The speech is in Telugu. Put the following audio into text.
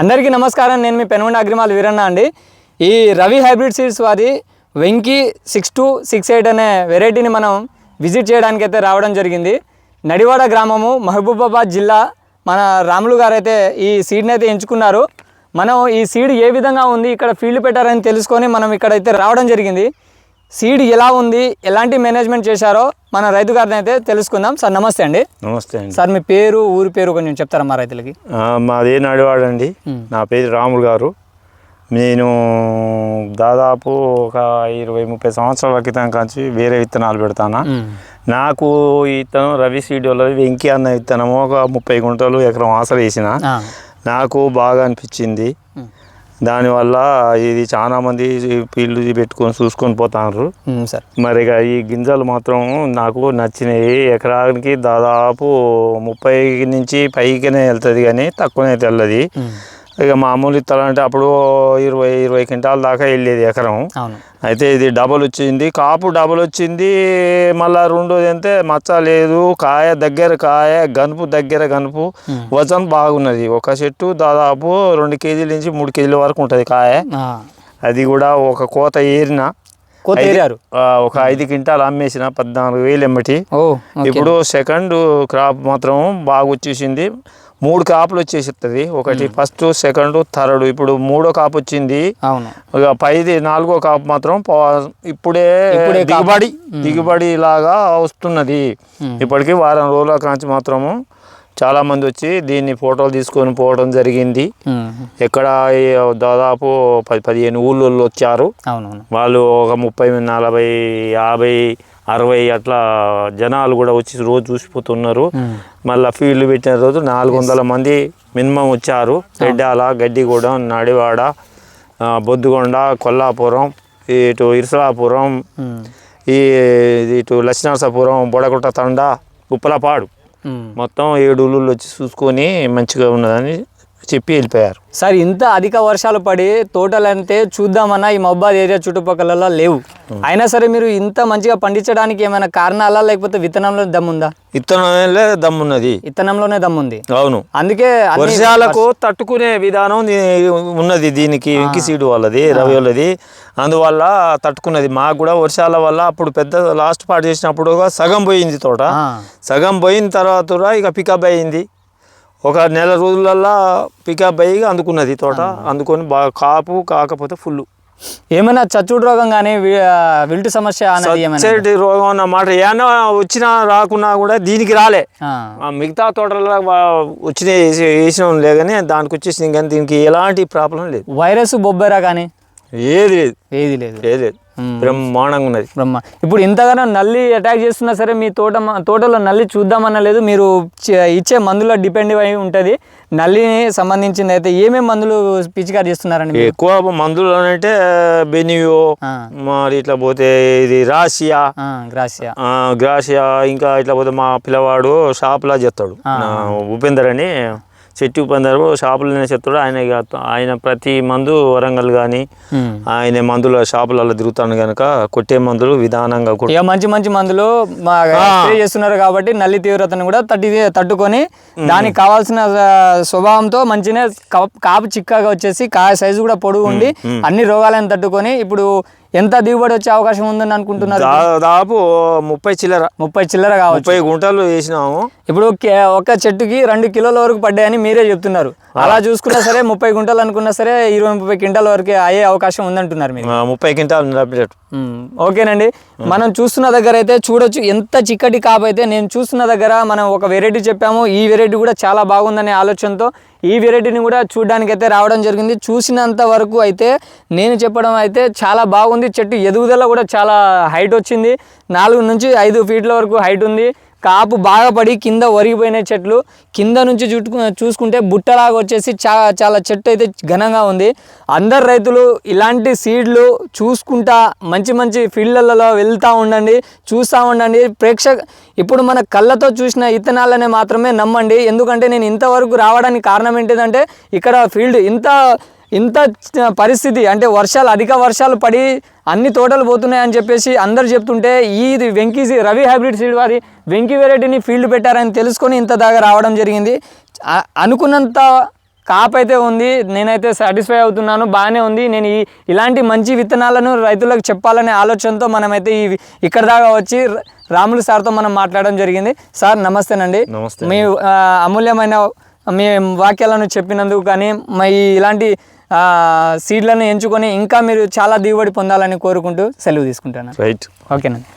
అందరికీ నమస్కారం. నేను మీ పెనుగొండ అగ్రిమాల్ వీరన్న అండి. ఈ రవి హైబ్రిడ్ సీడ్స్ వారి Venky six two six eight అనే వెరైటీని మనం విజిట్ చేయడానికి అయితే రావడం జరిగింది. నడివాడ గ్రామము మహబూబాబాద్ జిల్లా మన రాములు గారు అయితే ఈ సీడ్ని అయితే ఎంచుకున్నారు. మనం ఈ సీడ్ ఏ విధంగా ఉంది ఇక్కడ ఫీల్డ్ పెట్టారని తెలుసుకొని మనం ఇక్కడైతే రావడం జరిగింది. సీడ్ ఎలా ఉంది ఎలాంటి మేనేజ్మెంట్ చేశారో మన రైతు గారిని అయితే తెలుసుకుందాం. సార్ నమస్తే అండి. నమస్తే అండి. సార్ మీ పేరు ఊరి పేరు కొంచెం చెప్తారా మా రైతులకి? మాది నడివాడండి. నా పేరు రాములు గారు. నేను దాదాపు ఒక ఇరవై ముప్పై సంవత్సరాల క్రితం కాంచి వేరే విత్తనాలు పెడతాను. నాకు విత్తనం రవి సీడియోలో వెంకీ అన్న విత్తనము ఒక ముప్పై గుంటలు ఎకరం ఆసలు వేసిన. నాకు బాగా అనిపించింది. దానివల్ల ఇది చాలా మంది ఫీల్డ్ పెట్టుకొని చూసుకొని పోతారు సార్. మరి ఈ గింజలు మాత్రం నాకు నచ్చినాయి ఎకరానికి దాదాపు ముప్పై నుంచి పైకినే వెళ్తుంది కానీ తక్కువనే తెల్లది. ఇక మామూలు ఇత్తనాలంటే అప్పుడు ఇరవై ఇరవై క్వింటాల దాకా వెళ్ళేది ఎకరం. అయితే ఇది డబల్ వచ్చింది. కాపు డబల్ వచ్చింది. మళ్ళా రెండోది అంటే మచ్చ లేదు. కాయ దగ్గర కాయ గనుపు దగ్గర గనుపు వజన్ బాగున్నది. ఒక చెట్టు దాదాపు రెండు కేజీల నుంచి మూడు కేజీల వరకు ఉంటుంది కాయ. అది కూడా ఒక కోత ఏరిన ఒక ఐదు క్వింటాలు అమ్మేసిన పద్నాలుగు వేలు ఎమ్మటి. ఓకే. ఇప్పుడు సెకండ్ క్రాప్ మాత్రం బాగా వచ్చేసింది. మూడు కాపులు వచ్చేసిస్తుంది ఒకటి ఫస్ట్ సెకండ్ థర్డ్. ఇప్పుడు మూడో కాపు వచ్చింది. అవును. ఇక పైది నాలుగో కాపు మాత్రం ఇప్పుడే. దిగుబడి దిగుబడి లాగా వస్తున్నది. ఇప్పటికీ వారం రోజుల కాంచి మాత్రము చాలా మంది వచ్చి దీన్ని ఫోటోలు తీసుకొని పోవడం జరిగింది. ఎక్కడ దాదాపు పది పదిహేను ఊళ్ళో వచ్చారు. వాళ్ళు ఒక ముప్పై నలభై యాభై అరవై అట్లా జనాలు కూడా వచ్చి రోజు చూసిపోతున్నారు. మళ్ళీ ఫీల్డ్ పెట్టిన రోజు నాలుగు వందల మంది మినిమం వచ్చారు. రెడ్డాల గడ్డిగూడెం నడివాడ బొద్దుగొండ కొల్లాపురం ఇటు ఇరుసలాపురం ఈ ఇటు లక్ష్మీనరసాపురం బొడగుట్ట తండ ఉప్పలపాడు. మొత్తం ఏడు ఊళ్ళు వచ్చి చూసుకొని మంచిగా ఉన్నదని చెప్పి వెళ్ళిపోయారు. సార్ ఇంత అధిక వర్షాలు పడి తోటలు అంటే చూద్దామన్నా ఈ మహబాద్ ఏరియా చుట్టుపక్కల లేవు. అయినా సరే మీరు ఇంత మంచిగా పండించడానికి ఏమైనా కారణాలా లేకపోతే విత్తనంలో దమ్ముందా ఇత్తనంలో దమ్మున్నది విత్తనంలోనే దమ్ముంది అవును. అందుకే వర్షాలకు తట్టుకునే విధానం ఉన్నది దీనికి ఇంకి సీడు వాళ్ళది రవి వాళ్ళది. అందువల్ల తట్టుకున్నది. మాకు కూడా వర్షాల వల్ల అప్పుడు పెద్ద లాస్ట్ పార్ట్ చేసినప్పుడు సగం పోయింది తోట. సగం పోయిన తర్వాత ఇక పికప్ అయింది. ఒక నెల రోజులల్లా పికప్ అయ్యి అందుకున్నది తోట. అందుకొని బాగా కాపు కాకపోతే ఫుల్. ఏమైనా చచ్చుడు రోగం కానీ విల్టు సమస్య ఏమైనా సచ్చేటి రోగం అన్నమాట ఏమన్నా వచ్చినా రాకున్నా కూడా దీనికి రాలే. మిగతా తోటలో వచ్చినాయి వేసి వేసినాం లేదని దానికి వచ్చేసింది కానీ దీనికి ఎలాంటి ప్రాబ్లం లేదు. వైరస్ బొబ్బెరా కానీ ఏది లేదు. ఏది లేదు. ఏది లేదు. బ్రహ్మాండంగా ఉన్నది. బ్రహ్మ. ఇప్పుడు ఇంతగానో నల్లి అటాక్ చేస్తున్నా సరే మీ తోట తోటలో నల్లి చూద్దామన్న లేదు మీరు ఇచ్చే మందులో డిపెండ్ అయి ఉంటుంది. నల్లిని సంబంధించింది అయితే ఏమేమి మందులు పిచికారి చేస్తున్నారండి? ఎక్కువ మందులు అంటే బెనియో మరి ఇట్లా పోతే ఇది రాసియా గ్రాసియా. గ్రాసియా ఇంకా ఇట్లా పోతే మా పిల్లవాడు షాప్లా చేస్తాడు. ఉపేందర్ అని చెట్టు ఉపేందర్ షాపులోనే చెప్తాడు ఆయన ఆయన ప్రతి మందు వరంగల్ కానీ. ఆయన మందుల షాపులలో తిరుగుతాను కనుక కొట్టే మందులు విధానంగా ఇక మంచి మంచి మందులు చేస్తున్నారు కాబట్టి నల్లి తీవ్రతను కూడా తట్టి తట్టుకొని దానికి కావాల్సిన స్వభావంతో మంచిగా కాపు చిక్కగా వచ్చేసి కాయ సైజు కూడా పొడుగు ఉండి అన్ని రోగాలను తట్టుకొని ఇప్పుడు ఎంత దిగుబడి వచ్చే అవకాశం ఉందని అనుకుంటున్నారు దాదాపు ముప్పై చిల్లర. ముప్పై చిల్లర కావచ్చు. ముప్పై గుంటలు వేసినాము. ఇప్పుడు ఒక చెట్టుకి రెండు కిలోల వరకు పడ్డాయని మీరే చెప్తున్నారు. అలా చూసుకున్నా సరే ముప్పై గుంటలు అనుకున్నా సరే ఇరవై ముప్పై క్వింటాల వరకు అయ్యే అవకాశం ఉందంటున్నారు మీరు. ముప్పై క్వింటాలు. ఓకేనండి. మనం చూస్తున్న దగ్గర అయితే చూడొచ్చు ఎంత చిక్కటి కాపు అయితే. నేను చూస్తున్న దగ్గర మనం ఒక వెరైటీ చెప్పాము. ఈ వెరైటీ కూడా చాలా బాగుందనే ఆలోచనతో ఈ వెరైటీని కూడా చూడడానికి అయితే రావడం జరిగింది. చూసినంత వరకు అయితే నేను చెప్పడం అయితే చాలా బాగుంది. చెట్టు ఎదుగుదల కూడా చాలా హైట్ వచ్చింది. నాలుగు నుంచి ఐదు ఫీట్ల వరకు హైట్ ఉంది. కాపు బాగా పడి కింద ఒరిగిపోయిన చెట్లు కింద నుంచి చుట్టుకు చూసుకుంటే బుట్టలాగా వచ్చేసి చా చాలా చెట్టు అయితే ఘనంగా ఉంది. అందరు రైతులు ఇలాంటి సీడ్లు చూసుకుంటా మంచి మంచి ఫీల్డ్లలో వెళ్తూ ఉండండి చూస్తూ ఉండండి. ప్రేక్షక ఇప్పుడు మన కళ్ళతో చూసిన ఇత్తనాలనే మాత్రమే నమ్మండి. ఎందుకంటే నేను ఇంతవరకు రావడానికి కారణం ఏంటిదంటే ఇక్కడ ఫీల్డ్ ఇంత ఇంత పరిస్థితి అంటే వర్షాలు అధిక వర్షాలు పడి అన్ని తోటలు పోతున్నాయని చెప్పేసి అందరు చెప్తుంటే ఈ వెంకీ రవి హైబ్రిడ్ సీడ్ వారి వెంకీ వెరైటీని ఫీల్డ్ పెట్టారని తెలుసుకొని ఇంత దాకా రావడం జరిగింది. అనుకున్నంత కాప్ అయితే ఉంది. నేనైతే సాటిస్ఫై అవుతున్నాను. బాగానే ఉంది. నేను ఈ ఇలాంటి మంచి విత్తనాలను రైతులకు చెప్పాలనే ఆలోచనతో మనమైతే ఈ ఇక్కడ దాకా వచ్చి రాములు సార్తో మనం మాట్లాడడం జరిగింది. సార్ నమస్తేనండి. నమస్తే మీ అమూల్యమైన మీ వాక్యాలను చెప్పినందుకు కానీ మా ఇలాంటి సీడ్లను ఎంచుకొని ఇంకా మీరు చాలా దిగుబడి పొందాలని కోరుకుంటూ సెలవు తీసుకుంటాను రైట్ ఓకేనండి.